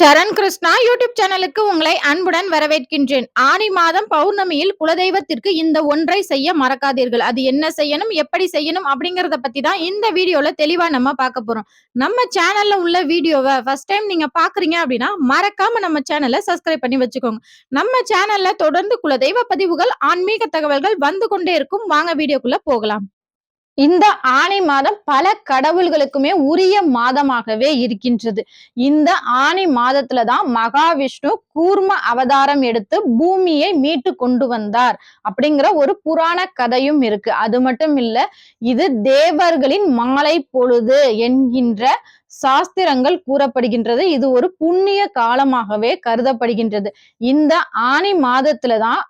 சரண் Krishna YouTube சேனலுக்கு உங்களை அன்புடன் வரவேற்கின்றேன். ஆனி மாதம் பௌர்ணமியில் குலதெய்வத்திற்கு இந்த ஒன்றை செய்ய மறக்காதீர்கள். அது என்ன செய்யணும் எப்படி செய்யணும் அப்படிங்கறத பத்தி தான் இந்த வீடியோல தெளிவா நம்ம பார்க்க போறோம். நம்ம சேனல்ல உள்ள வீடியோவை ஃபர்ஸ்ட் டைம் நீங்க பாக்குறீங்க அப்படின்னா மறக்காம நம்ம சேனலை சப்ஸ்கிரைப் பண்ணி வச்சுக்கோங்க. நம்ம சேனல்ல தொடர்ந்து குலதெய்வ பதிவுகள் ஆன்மீக தகவல்கள் வந்து கொண்டே இருக்கும். வாங்க வீடியோக்குள்ள போகலாம். இந்த ஆணி மாதம் பல கடவுள்களுக்குமே உரிய மாதமாகவே இருக்கின்றது. இந்த ஆணி மாதத்துல தான் மகாவிஷ்ணு கூர்ம அவதாரம் எடுத்து பூமியை மீட்டு கொண்டு வந்தார் அப்படிங்கிற ஒரு புராண கதையும் இருக்கு. அது மட்டும் இல்ல இது தேவர்களின் மாலை பொழுது என்கின்ற சாஸ்திரங்கள் கூறப்படுகின்றது. இது ஒரு புண்ணிய காலமாகவே கருதப்படுகின்றது. இந்த ஆணி மாதத்துலதான்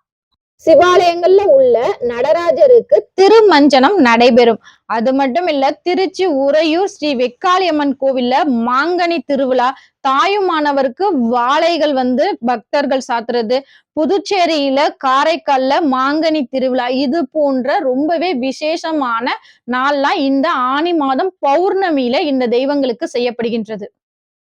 சிவாலயங்கள்ல உள்ள நடராஜருக்கு திருமஞ்சனம் நடைபெறும். அது மட்டும் இல்ல திருச்சி உறையூர் ஸ்ரீ வெக்காளியம்மன் கோவில்ல மாங்கனி திருவிழா தாயுமானவருக்கு வாழைகள் வந்து பக்தர்கள் சாத்துறது புதுச்சேரியில காரைக்கால்ல மாங்கனி திருவிழா இது போன்ற ரொம்பவே விசேஷமான நாள்லாம் இந்த ஆணி மாதம் பௌர்ணமியில இந்த தெய்வங்களுக்கு செய்யப்படுகின்றது.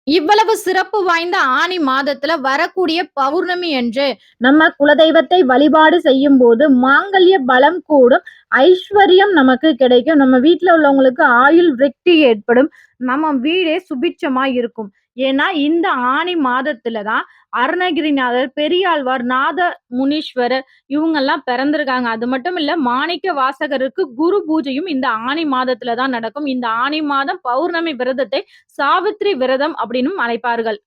இவ்வளவு சிறப்பு வாய்ந்த ஆணி மாதத்துல வரக்கூடிய பௌர்ணமி என்று நம்ம குலதெய்வத்தை வழிபாடு செய்யும் போது மாங்கல்ய பலம் கூடும் ஐஸ்வர்யம் நமக்கு கிடைக்கும். நம்ம வீட்டுல உள்ளவங்களுக்கு ஆயுள் விருத்தி ஏற்படும். நம்ம வீடே சுபிட்சமா இருக்கும் ஏன்னா இந்த ஆணி மாதத்துலதான் அருணகிரிநாதர் பெரியாழ்வார் நாத முனீஸ்வரர் இவங்கெல்லாம் பிறந்திருக்காங்க. அது மட்டும் இல்ல மாணிக்க வாசகருக்கு குரு பூஜையும் இந்த ஆணி மாதத்துல தான் நடக்கும். இந்த ஆணி மாதம் பௌர்ணமி விரதத்தை சாவித்ரி விரதம் அப்படின்னு அழைப்பார்கள்.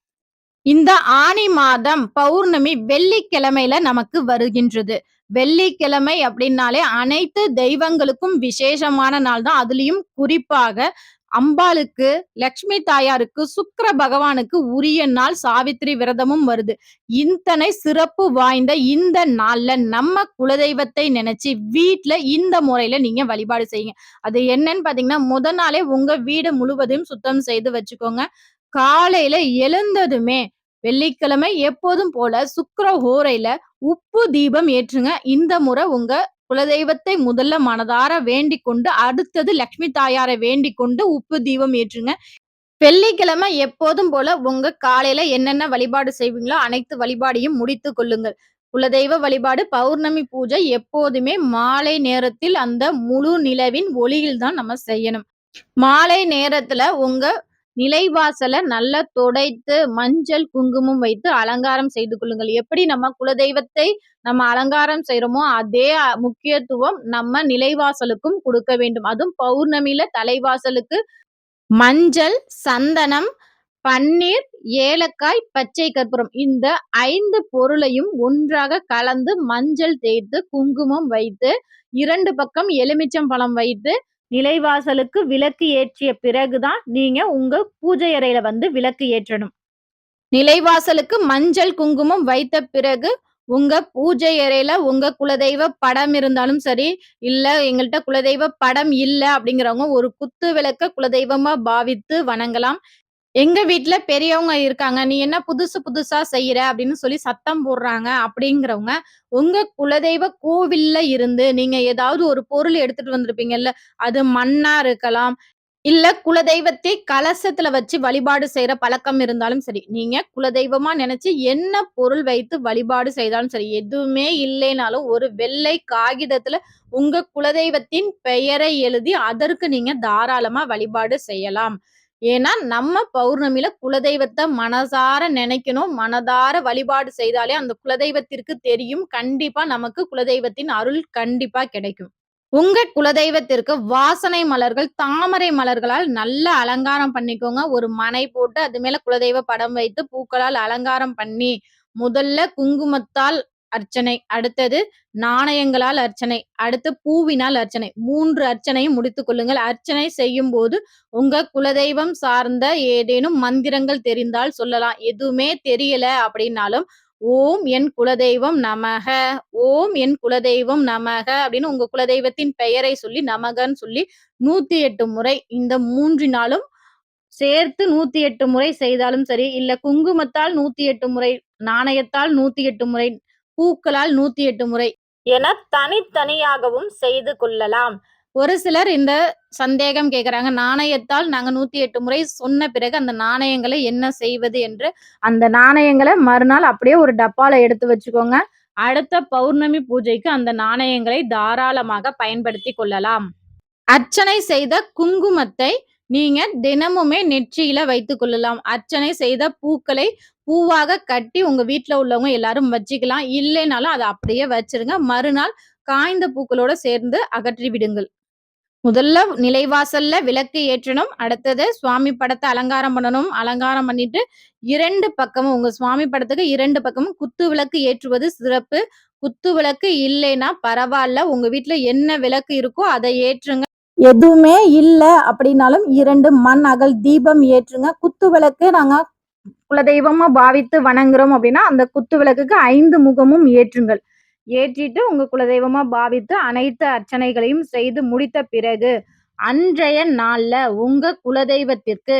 இந்த ஆணி மாதம் பௌர்ணமி வெள்ளிக்கிழமையில நமக்கு வருகின்றது. வெள்ளிக்கிழமை அப்படின்னாலே அனைத்து தெய்வங்களுக்கும் விசேஷமான நாள் தான். அதுலயும் குறிப்பாக அம்பாளுக்கு லக்ஷ்மி தாயாருக்கு சுக்கர பகவானுக்கு உரிய நாள் சாவித்திரி விரதமும் வருது. இத்தனை சிறப்பு வாய்ந்த இந்த நாள்ல நம்ம குலதெய்வத்தை நினைச்சு வீட்டுல இந்த முறையில நீங்க வழிபாடு செய்யுங்க. அது என்னன்னு பாத்தீங்கன்னா முத நாளே உங்க வீடு முழுவதையும் சுத்தம் செய்து வச்சுக்கோங்க. காலையில எழுந்ததுமே வெள்ளிக்கிழமை எப்போதும் போல சுக்கர ஹோரையில உப்பு தீபம் ஏற்றுங்க. இந்த முறை உங்க குலதெய்வத்தை முதல்ல மனதார வேண்டிக் கொண்டு அடுத்தது லக்ஷ்மி தாயாரை வேண்டிக் கொண்டு உப்பு தீபம் ஏற்றுங்க. வெள்ளிக்கிழமை எப்போதும் போல உங்க காலையில என்னென்ன வழிபாடு செய்வீங்களோ அனைத்து வழிபாடையும் முடித்து கொள்ளுங்கள். குலதெய்வ வழிபாடு பௌர்ணமி பூஜை எப்போதுமே மாலை நேரத்தில் அந்த முழு நிலவின் ஒளியில் தான் நம்ம செய்யணும். மாலை நேரத்துல உங்க நிலைவாசல நல்லா துடைத்து மஞ்சள் குங்குமம் வைத்து அலங்காரம் செய்து கொள்ளுங்கள். எப்படி நம்ம குலதெய்வத்தை நம்ம அலங்காரம் செய்யறோமோ அதே முக்கியத்துவம் நம்ம நிலைவாசலுக்கும் கொடுக்க வேண்டும். அதுவும் பௌர்ணமியில தலைவாசலுக்கு மஞ்சள் சந்தனம் பன்னீர் ஏலக்காய் பச்சை கற்பூரம் இந்த ஐந்து பொருளையும் ஒன்றாக கலந்து மஞ்சள் தேய்த்து குங்குமம் வைத்து இரண்டு பக்கம் எலுமிச்சம் பழம் வைத்து நிலைவாசலுக்கு விளக்கு ஏற்றிய பிறகுதான் நீங்க உங்க பூஜை அறையில வந்து விளக்கு ஏற்றணும். நிலைவாசலுக்கு மஞ்சள் குங்குமம் வைத்த பிறகு உங்க பூஜை அறையில உங்க குலதெய்வ படம் இருந்தாலும் சரி இல்ல எங்கள்கிட்ட குலதெய்வ படம் இல்ல அப்படிங்கிறவங்க ஒரு குத்து விளக்க குலதெய்வமா பாவித்து வணங்கலாம். எங்க வீட்டுல பெரியவங்க இருக்காங்க. "நீ என்ன புதுசு புதுசா செய்யற அப்படின்னு சொல்லி சத்தம் போடுறாங்க அப்படிங்கிறவங்க, உங்க குலதெய்வ கோவில்ல இருந்து நீங்க ஏதாவது ஒரு பொருள் எடுத்துட்டு வந்திருப்பீங்கல்ல, அது மண்ணா இருக்கலாம். இல்ல குலதெய்வத்தை கலசத்துல வச்சு வழிபாடு செய்யற பழக்கம் இருந்தாலும் சரி, நீங்க குலதெய்வமா நினைச்சு என்ன பொருள் வைத்து வழிபாடு செய்தாலும் சரி, எதுவுமே இல்லைனாலும் ஒரு வெள்ளை காகிதத்துல உங்க குலதெய்வத்தின் பெயரை எழுதி அதற்கு நீங்க தாராளமா வழிபாடு செய்யலாம். ஏன்னா நம்ம பௌர்ணமியில குலதெய்வத்தை மனசார நினைக்கணும் மனதார வழிபாடு செய்தாலே அந்த குலதெய்வத்திற்கு தெரியும் கண்டிப்பா நமக்கு குலதெய்வத்தின் அருள் கண்டிப்பா கிடைக்கும். உங்க குலதெய்வத்திற்கு வாசனை மலர்கள் தாமரை மலர்களால் நல்ல அலங்காரம் பண்ணிக்கோங்க. ஒரு மனை போட்டு அது மேல குலதெய்வ படம் வைத்து பூக்களால் அலங்காரம் பண்ணி முதல்ல குங்குமத்தால் அர்ச்சனை அடுத்தது நாணயங்களால் அர்ச்சனை அடுத்து பூவினால் அர்ச்சனை. மூன்று அர்ச்சனையும் முடித்துக் கொள்ளுங்கள். அர்ச்சனை செய்யும் போது உங்க குலதெய்வம் சார்ந்த ஏதேனும் மந்திரங்கள் தெரிந்தால் சொல்லலாம். எதுவுமே தெரியல அப்படின்னாலும் ஓம் என் குலதெய்வம் நமக ஓம் என் குலதெய்வம் நமக அப்படின்னு உங்க குலதெய்வத்தின் பெயரை சொல்லி நமகன்னு சொல்லி நூத்தி எட்டு முறை இந்த மூன்று நாளும் சேர்த்து நூத்தி எட்டு முறை செய்தாலும் சரி இல்ல குங்குமத்தால் நூத்தி எட்டு முறை நாணயத்தால் நூத்தி எட்டு முறை பூக்களால் நூத்தி எட்டு முறை என தனித்தனியாகவும் செய்து கொள்ளலாம் ஒரு சிலர் இந்த சந்தேகம் கேட்குறாங்க. நாணயத்தால் நாங்க 108 முறை சொன்ன பிறகு அந்த நாணயங்களை என்ன செய்வது என்று. அந்த நாணயங்கள மறுநாள் அப்படியே ஒரு டப்பால எடுத்து வச்சுக்கோங்க. அடுத்த பௌர்ணமி பூஜைக்கு அந்த நாணயங்களை தாராளமாக பயன்படுத்திக் கொள்ளலாம். அர்ச்சனை செய்த குங்குமத்தை நீங்க தினமுமே நெற்றியில வைத்துக் கொள்ளலாம். அர்ச்சனை செய்த பூக்களை பூவாக கட்டி உங்க வீட்டில் உள்ளவங்க எல்லாரும் வச்சுக்கலாம். இல்லைனாலும் அதை அப்படியே வச்சிருங்க மறுநாள் காய்ந்த பூக்களோட சேர்ந்து அகற்றி விடுங்கள். முதல்ல நிலைவாசல்ல விளக்கு ஏற்றணும். அடுத்தது சுவாமி படத்தை அலங்காரம் பண்ணணும். அலங்காரம் பண்ணிட்டு இரண்டு பக்கமும் உங்க சுவாமி படத்துக்கு இரண்டு பக்கமும் குத்து விளக்கு ஏற்றுவது சிறப்பு. குத்து விளக்கு இல்லைன்னா பரவாயில்ல உங்க வீட்டுல என்ன விளக்கு இருக்கோ அதை ஏற்றுங்க. எதுவுமே இல்லை அப்படின்னாலும் இரண்டு மண் அகல் தீபம் ஏற்றுங்க. குத்து விளக்கு நாங்க குலதெய்வமா பாவித்து வணங்குறோம் அப்படின்னா, அந்த குத்து விளக்குக்கு ஐந்து முகமும் ஏற்றுங்கள். ஏற்றிட்டு உங்க குலதெய்வமா பாவித்து அனைத்து அர்ச்சனைகளையும் செய்து முடித்த பிறகு, அன்றைய நாள்ல உங்க குலதெய்வத்திற்கு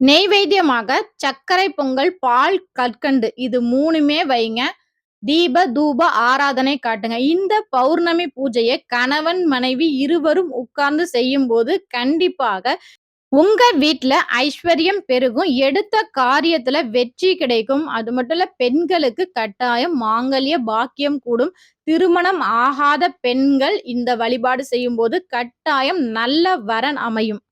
நெய்வேத்தியமாக சர்க்கரை பொங்கல், பால், கற்கண்டு இது மூணுமே வைங்க. தீப, தூப ஆராதனை காட்டுங்க. இந்த பௌர்ணமி பூஜையை கணவன், மனைவி இருவரும் உட்கார்ந்து செய்யும் போது கண்டிப்பாக உங்க வீட்டுல ஐஸ்வர்யம் பெருகும். எடுத்த காரியத்துல வெற்றி கிடைக்கும். அது மட்டும் இல்ல பெண்களுக்கு கட்டாயம் மாங்கல்ய பாக்கியம் கூடும். திருமணம் ஆகாத பெண்கள் இந்த வழிபாடு செய்யும்போது கட்டாயம் நல்ல வரன் அமையும்.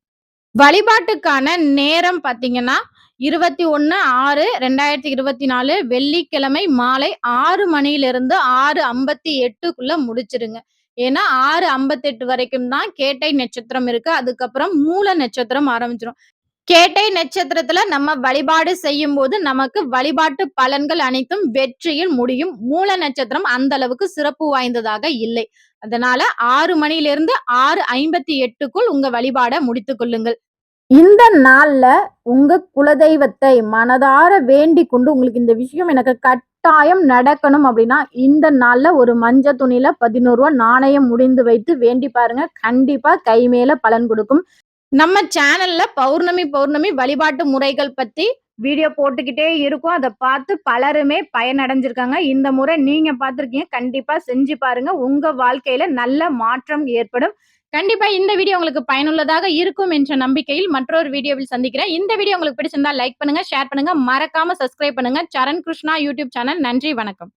வழிபாட்டுக்கான நேரம் பார்த்தீங்கன்னா, 21/6/2024 வெள்ளிக்கிழமை மாலை ஆறு மணியிலிருந்து 6:58க்குள்ள முடிச்சிருங்க. ஏன்னா 6:58 வரைக்கும் தான் கேட்டை நட்சத்திரம் இருக்கு. அதுக்கப்புறம் மூல நட்சத்திரம் ஆரம்பிச்சிடும் கேட்டை நட்சத்திரத்துல நம்ம வழிபாடு செய்யும் போது நமக்கு வழிபாட்டு பலன்கள் அனைத்தும் வெற்றியில் முடியும். மூல நட்சத்திரம் அந்த அளவுக்கு சிறப்பு வாய்ந்ததாக இல்லை. அதனால ஆறு மணியிலிருந்து 6:58க்குள் உங்க வழிபாட முடித்துக் கொள்ளுங்கள். இந்த நாள்ல உங்க குலதெய்வத்தை மனதார வேண்டிக் கொண்டு உங்களுக்கு இந்த விஷயம் எனக்கு கட் கட்டாயம் நடக்கணும் அப்படின்னா, இந்த நாள்ல ஒரு மஞ்ச துணியில பதினோரு ரூபா நாணயம் முடிந்து வைத்து வேண்டி பாருங்க. கண்டிப்பா கை மேல பலன் கொடுக்கும். நம்ம சேனல்ல பௌர்ணமி, பௌர்ணமி வழிபாட்டு முறைகள் பத்தி வீடியோ போட்டுக்கிட்டே இருக்கும் அதை பார்த்து பலருமே பயனடைஞ்சிருக்காங்க. இந்த முறை நீங்க பார்த்துருக்கீங்க கண்டிப்பா செஞ்சு பாருங்க. உங்க வாழ்க்கையில நல்ல மாற்றம் ஏற்படும். கண்டிப்பா இந்த வீடியோ உங்களுக்கு பயனுள்ளதாக இருக்கும் என்ற நம்பிக்கையில் மற்றொரு வீடியோவில் சந்திக்கிறேன். இந்த வீடியோ உங்களுக்கு பிடிச்சிருந்தா லைக் பண்ணுங்க, ஷேர் பண்ணுங்க. மறக்காம சப்ஸ்கிரைப் பண்ணுங்க. Charan Krishna YouTube channel. நன்றி, வணக்கம்.